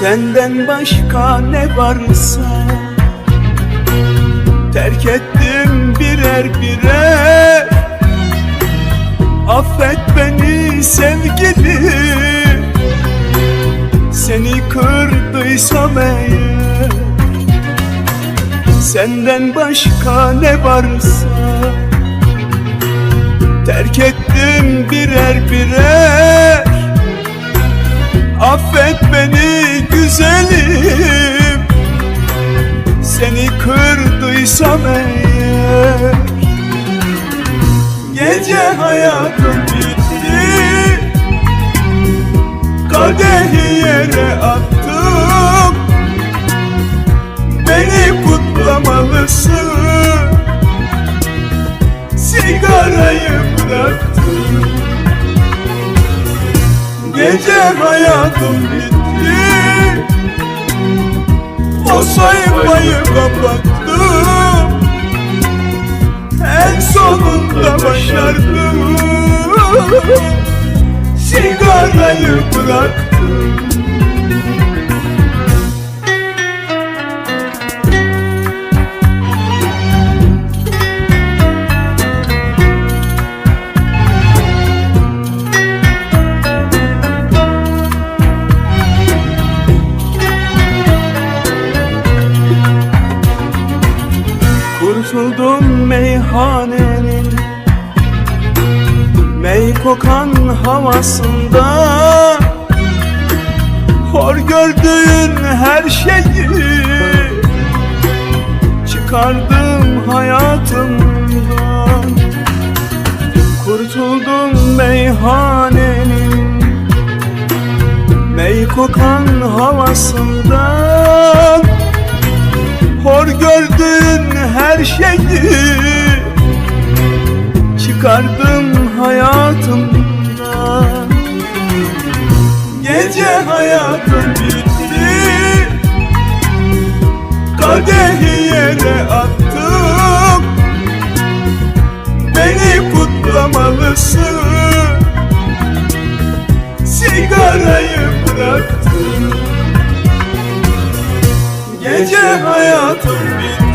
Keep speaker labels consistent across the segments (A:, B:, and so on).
A: Senden başka ne varsa Terk ettim birer birer Affet beni sevgili. Seni kırdıysam eğer. Senden başka ne varsa Terk ettim birer birer Affet beni Seni kırdıysam eğer Gece hayatım bitti. Kadehi yere attım. Beni kutlamalısın. Sigarayı bıraktım. Gece hayatım bitti O sayfayı kapattım En sonunda başardım. Sigarayı bıraktım Kurtuldum meyhanenin. Mey kokan havasında. Hor gördüğün her şeyi Çıkardım hayatımdan. Kurtuldum meyhanenin. Mey kokan havasından Çıkardım hayatımdan Gece hayatım bitti. Kadehi yere attım. Beni kutlamalısın. Sigarayı bıraktım. Gece hayatım bitti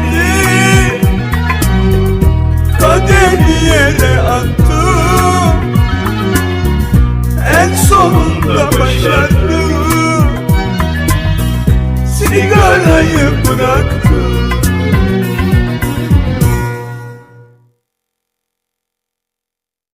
A: sonunda başardım Sigarayı